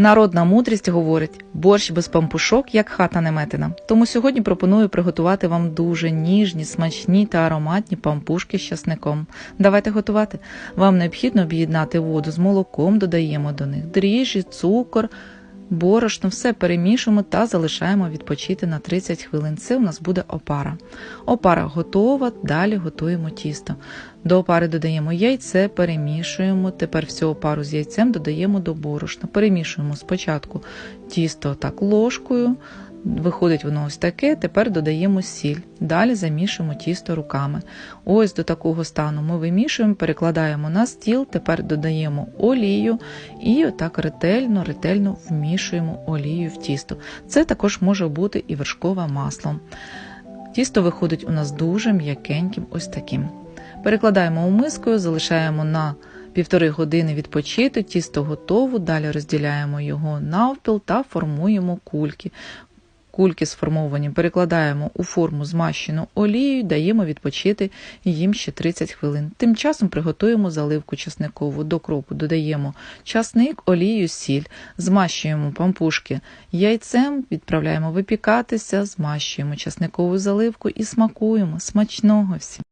Народна мудрість говорить: борщ без пампушок, як хата неметена. Тому сьогодні пропоную приготувати вам дуже ніжні, смачні та ароматні пампушки з часником. Давайте готувати. Вам необхідно об'єднати воду з молоком, додаємо до них дріжджі, цукор. Борошно, все перемішуємо та залишаємо відпочити на 30 хвилин. Це у нас буде опара. Опара готова, далі готуємо тісто. До опари додаємо яйце, перемішуємо. Тепер всю опару з яйцем додаємо до борошна. Перемішуємо спочатку тісто так ложкою. Виходить воно ось таке, тепер додаємо сіль. Далі замішуємо тісто руками. Ось до такого стану ми вимішуємо, перекладаємо на стіл, тепер додаємо олію і отак ретельно, ретельно вмішуємо олію в тісто. Це також може бути і вершкове масло. Тісто виходить у нас дуже м'якеньким, ось таким. Перекладаємо у миску, залишаємо на півтори години відпочити, тісто готово, далі розділяємо його навпіл та формуємо кульки. Кульки сформовані перекладаємо у форму змащену олією, даємо відпочити їм ще 30 хвилин. Тим часом приготуємо заливку часникову. До кропу додаємо часник, олію, сіль, змащуємо пампушки яйцем, відправляємо випікатися, змащуємо часникову заливку і смакуємо. Смачного всім!